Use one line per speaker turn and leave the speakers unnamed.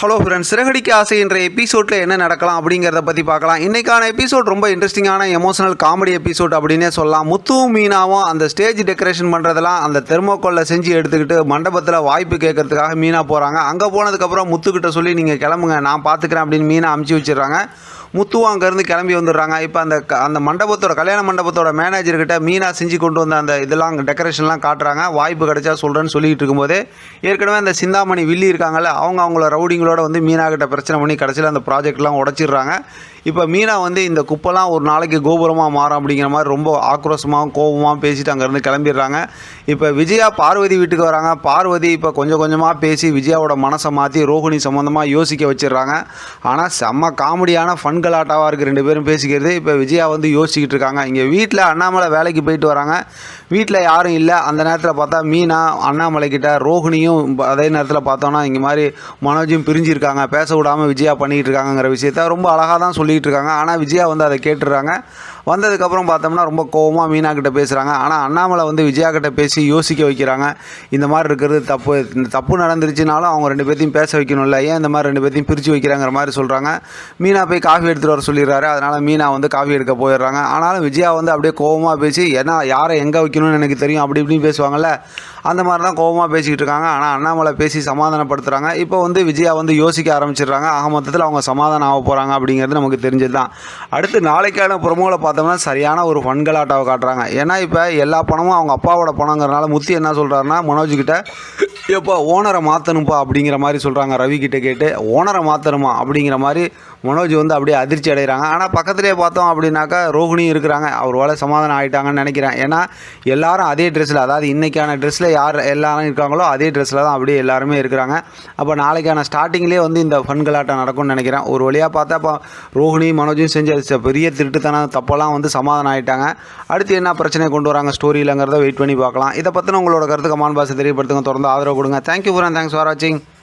Hello friends Siragadikka ஆசை என்ற எபிசோடில் என்ன நடக்கலாம் அப்படிங்கிறத பற்றி பார்க்கலாம். இன்றைக்கான எபிசோட் ரொம்ப இன்ட்ரெஸ்டிங்கான எமோஷனல் காமெடி எபிசோட் அப்படின்னே சொல்லலாம். முத்துவும் மீனாவும் அந்த ஸ்டேஜ் டெக்கரேஷன் பண்ணுறதெல்லாம் அந்த தெர்மோக்கோல்ல செஞ்சு எடுத்துக்கிட்டு மண்டபத்தில் வாய்ப்பு கேட்கறதுக்காக மீனா போகிறாங்க அங்கே போனதுக்கப்புறம் முத்துக்கிட்ட சொல்லி நீங்கள் கிளம்புங்க நான் பார்த்துக்கிறேன் அப்படின்னு மீனா அமுச்சு வச்சிடுறாங்க. முத்துவும் அங்கேருந்து கிளம்பி வந்துடுறாங்க. இப்போ அந்த க- அந்த மண்டபத்தோட கல்யாண மண்டபத்தோட மேனேஜர்கிட்ட மீனா செஞ்சு கொண்டு வந்த அந்த இதெல்லாம் டெக்கரேஷன்லாம் காட்டுறாங்க. வாய்ப்பு கிடைச்சா சொல்கிறேன்னு சொல்லிட்டு இருக்கும்போதே ஏற்கனவே அந்த சிந்தாமணி வில்லி இருக்காங்கல்ல அவங்க அவங்கள ரவுடிங்களோட வந்து மீனா கிட்ட பிரச்சனை பண்ணி கடைசியில் அந்த ப்ராஜெக்ட்லாம் உடச்சிடுறாங்க. இப்போ மீனா வந்து இந்த குப்பைலாம் ஒரு நாளைக்கு கோபுரமாக மாறும் அப்படிங்கிற மாதிரி ரொம்ப ஆக்ரோஷமாகவும் கோபமாகவும் பேசிட்டு அங்கேருந்து கிளம்பிடுறாங்க. இப்போ விஜயா பார்வதி வீட்டுக்கு வராங்க. பார்வதி இப்போ கொஞ்சம் கொஞ்சமாக பேசி விஜயாவோட மனசை மாற்றி ரோஹிணி சம்மந்தமாக யோசிக்க வச்சிடுறாங்க. ஆனால் செம்ம காமெடியான ஃபன் கலாட்டாவாக இருக்குது ரெண்டு பேரும் பேசிக்கிறது. இப்போ விஜயா வந்து யோசிச்சுக்கிட்டு இருக்காங்க. இங்கே வீட்டில் அண்ணாமலை வேலைக்கு போயிட்டு வராங்க. வீட்டில் யாரும் இல்லை. அந்த நேரத்தில் பார்த்தா மீனா அண்ணாமலை கிட்ட ரோஹிணியும் அதே நேரத்தில் பார்த்தோன்னா இங்கே மாதிரி மனோஜும் பிரிஞ்சிருக்காங்க. பேச விடாமல் விஜயா பண்ணிக்கிட்டு இருக்காங்கங்கிற விஷயத்த ரொம்ப அழகாக தான் சொல்லி சொல்லிகிட்டு இருக்காங்க. ஆனால் விஜயா வந்து அதை கேட்டுடுறாங்க. வந்ததுக்கப்புறம் பார்த்தோம்னா ரொம்ப கோவமாக மீனா கிட்ட பேசுகிறாங்க ஆனால் அண்ணாமலை வந்து விஜயா கிட்ட பேசி யோசிக்க வைக்கிறாங்க. இந்த மாதிரி இருக்கிறது தப்பு. இந்த தப்பு நடந்துருச்சுனாலும் அவங்க ரெண்டு பேர்த்தையும் பேச வைக்கணும்ல. ஏன் இந்த மாதிரி ரெண்டு பேர்த்தையும் பிரித்து வைக்கிறாங்கிற மாதிரி சொல்கிறாங்க மீனா போய் காஃபி எடுத்துகிட்டு வர சொல்லிடுறாரு. அதனால் மீனா வந்து காஃபி எடுக்க போயிடுறாங்க. ஆனாலும் விஜயா வந்து அப்படியே கோவமாக பேசி ஏன்னா யாரை எங்கே வைக்கணும்னு எனக்கு தெரியும். அப்படி இப்படின்னு பேசுவாங்கல்ல. அந்த மாதிரி தான் கோவமாக பேசிக்கிட்டு இருக்காங்க. ஆனால் அண்ணாமலை பேசி சமாதானப்படுத்துகிறாங்க இப்போ வந்து விஜயா வந்து யோசிக்க ஆரம்பிச்சிடுறாங்க. ஆக மொத்தத்தில் அவங்க சமாதானம் ஆக போகிறாங்க அப்படிங்கிறது நமக்கு தெரிஞ்சது தான் அடுத்து நாளைக்கான ப்ரொமோவில் பார்த்தோம்னா சரியான ஒரு ஃபன்கலாட்டாவை காட்டுறாங்க. ஏன்னா இப்போ எல்லா பணமும் அவங்க அப்பாவோட பணங்கிறனால முத்தி என்ன சொல்கிறாருன்னா மனோஜ்கிட்ட எப்போ ஓனரை மாற்றணும்ப்பா அப்படிங்கிற மாதிரி சொல்கிறாங்க ரவி கிட்ட கேட்டு. ஓனரை மாற்றணுமா அப்படிங்கிற மாதிரி மனோஜ் வந்து அப்படியே அதிர்ச்சி அடைகிறாங்க. ஆனால் பக்கத்துலேயே பார்த்தோம் அப்படின்னாக்கா ரோஹினியும் இருக்கிறாங்க. அவர் வேலை சமாதானம் ஆகிட்டாங்கன்னு நினைக்கிறேன். ஏன்னா எல்லாரும் அதே ட்ரெஸ்ஸில் அதாவது இன்றைக்கான ட்ரெஸ்ஸில் யார் எல்லாரும் இருக்காங்களோ அதே ட்ரெஸ்ஸில் தான் அப்படியே எல்லாருமே இருக்கிறாங்க. அப்போ நாளைக்கான ஸ்டார்டிங்லேயே வந்து இந்த ஃபன்கலாட்டம் நடக்கும்னு நினைக்கிறேன். ஒரு வழியாக பார்த்தா இப்போ ரோஹிணி மனோஜும் செஞ்ச பெரிய திருட்டுத்தனம் தப்பெல்லாம் வந்து சமாதானம் ஆகிட்டாங்க அடுத்து என்ன பிரச்சனை கொண்டு வராங்க ஸ்டோரியிலங்கிறத வெயிட் பண்ணி பார்க்கலாம். இதை பற்றின உங்களோட கருத்து கமான் பாசை தெரியப்படுத்துங்க. தொடர்ந்து ஆதரவு கொடுங்க. தேங்க்யூ ஃபார் தேங்க்ஸ் ஃபார் வாட்சிங்